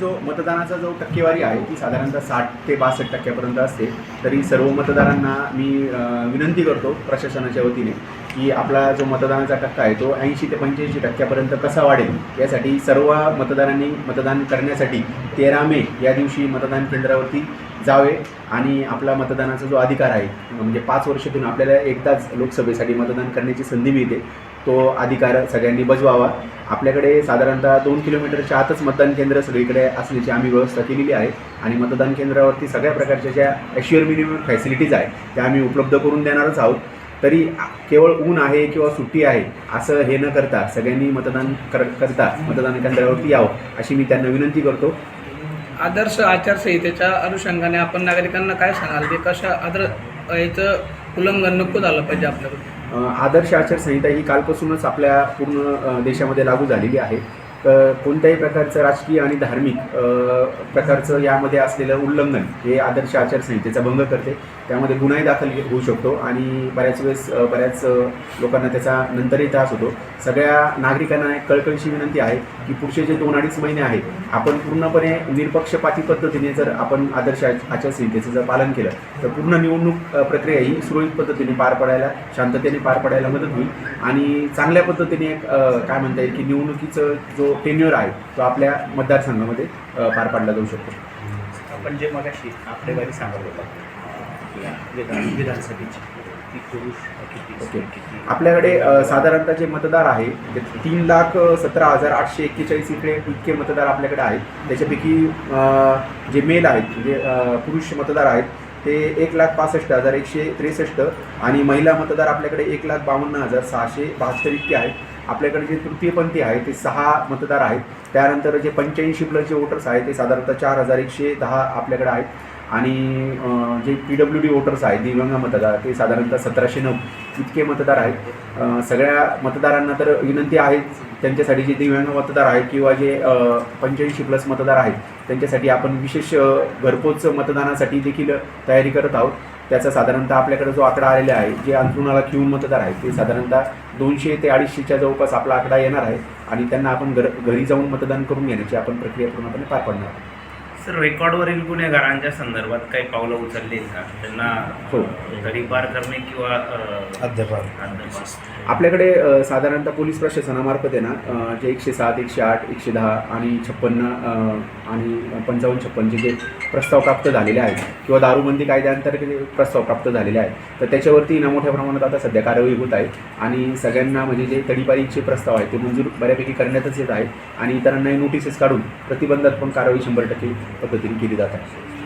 जो मतदानाचा जो टक्केवारी आहे ती साधारणतः साठ ते बासष्ट टक्क्यापर्यंत असते. तरी सर्व मतदारांना मी विनंती करतो प्रशासनाच्या वतीने की आपला जो मतदानाचा टक्का आहे तो ऐंशी ते पंच्याऐंशी टक्क्यापर्यंत कसा वाढेल यासाठी सर्व मतदारांनी मतदान करण्यासाठी तेरा मे या दिवशी मतदान केंद्रावरती जावे आणि आपला मतदानाचा जो अधिकार आहे म्हणजे पाच वर्षातून आपल्याला एकदाच लोकसभेसाठी मतदान करण्याची संधी मिळते. तो अधिकार सगळ्यांनी बजवावा. आपल्याकडे साधारणतः दोन किलोमीटरच्या आतच मतदान केंद्र सगळीकडे असण्याची आम्ही व्यवस्था केलेली आहे. आणि मतदान केंद्रावरती सगळ्या प्रकारच्या ज्या ॲश्युअर मिनिमम फॅसिलिटीज आहे त्या आम्ही उपलब्ध करून देणारच आहोत. तरी केवळ ऊन आहे किंवा सुट्टी आहे असं हे न करता सगळ्यांनी मतदान कर करता मतदान केंद्रावरती यावं अशी मी त्यांना विनंती करतो. आदर्श आचारसंहितेच्या अनुषंगाने आपण नागरिकांना काय सांगाल? ते कशा आदर याचं उल्लंघन नको झालं पाहिजे आपल्याकडे आदर्श आचारसंहिता ही कालपासूनच आपल्या पूर्ण देशामध्ये लागू झालेली आहे. कोणत्याही प्रकारचं राजकीय आणि धार्मिक प्रकारचं यामध्ये असलेलं उल्लंघन हे आदर्श आचारसंहितेचा भंग करते. त्यामध्ये गुन्हाही दाखल होऊ शकतो आणि बऱ्याच वेळेस बऱ्याच लोकांना त्याचा नंतरही त्रास होतो. सगळ्या नागरिकांना एक कळकळीची विनंती आहे की पुढचे जे दोन अडीच महिने आहेत आपण पूर्णपणे निरपक्षपाती पद्धतीने जर आपण आदर्श आचारसंहितेचं जर पालन केलं तर पूर्ण निवडणूक प्रक्रिया ही सुरळीत पद्धतीने पार पडायला शांततेने पार पडायला मदत होईल. आणि चांगल्या पद्धतीने एक काय म्हणता येईल की निवडणुकीचं जो टेन्युअर आहे तो आपल्या मतदारसंघामध्ये पार पाडला जाऊ शकतो. आपण जे मगाशी आकडेवारी सांगत होता विधान विधानसभेची ओके. आपल्याकडे साधारणतः जे मतदार आहे ते तीन लाख सतरा हजार आठशे एक्केचाळीस इकडे इतके मतदार आपल्याकडे आहेत. त्याच्यापैकी जे मेल आहेत म्हणजे पुरुष मतदार आहेत ते एक लाख पासष्ट हजार एकशे त्रेसष्ट आणि महिला मतदार आपल्याकडे एक लाख बावन्न हजार सहाशे बहात्तर इतके आहेत. आपल्याकडे जे तृतीयपंथी आहे ते सहा मतदार आहेत. त्यानंतर जे पंच्याऐंशी प्लस जे वोटर्स आहेत ते साधारणतः चार हजार एकशे दहा आपल्याकडे आहेत. आणि J P W D voters आहेत दिव्यांग मतदार ते साधारणतः सतराशे नऊ इतके मतदार आहेत. सगळ्या मतदारांना तर विनंती आहे त्यांच्यासाठी जे दिव्यांग मतदार आहेत किंवा जे पंच्याऐंशी प्लस मतदार आहेत त्यांच्यासाठी आपण विशेष घरपोच मतदानासाठी देखील तयारी करत आहोत. त्याचा साधारणतः आपल्याकडे जो आकडा आलेला आहे जे अंथरुणाला क्यू मतदार आहेत ते साधारणतः दोनशे ते अडीचशेच्या जवळपास आपला आकडा येणार आहे आणि त्यांना आपण घर घरी जाऊन मतदान करून घेण्याची आपण प्रक्रिया पूर्णपणे पार पाडणार आहोत. सर रेकॉर्डवरील गुन्हेगारांच्या संदर्भात काही पावलं उचलली का? त्यांना हो. करणे किंवा अ, अद्याप. अद्याप. आपल्याकडे अ, साधारणतः पोलीस प्रशासनामार्फत आहे ना अ, जे एकशे सात एकशे आठ एकशे दहा आणि छप्पन्न अ, आणि पंचावन्न छप्पनचे जे प्रस्ताव प्राप्त झालेले आहेत किंवा दारूबंदी कायद्याअंतर्गत प्रस्ताव प्राप्त झालेले आहेत तर त्याच्यावरती ना मोठ्या प्रमाणात आता सध्या कार्यवाही होत आहे आणि सगळ्यांना म्हणजे जे तडीपारीचे प्रस्ताव आहेत ते मंजूर बऱ्यापैकी करण्यातच येत आहेत आणि इतरांनाही नोटिसेस काढून प्रतिबंधात्मक कारवाई शंभर टक्के पद्धतीने केली जात आहे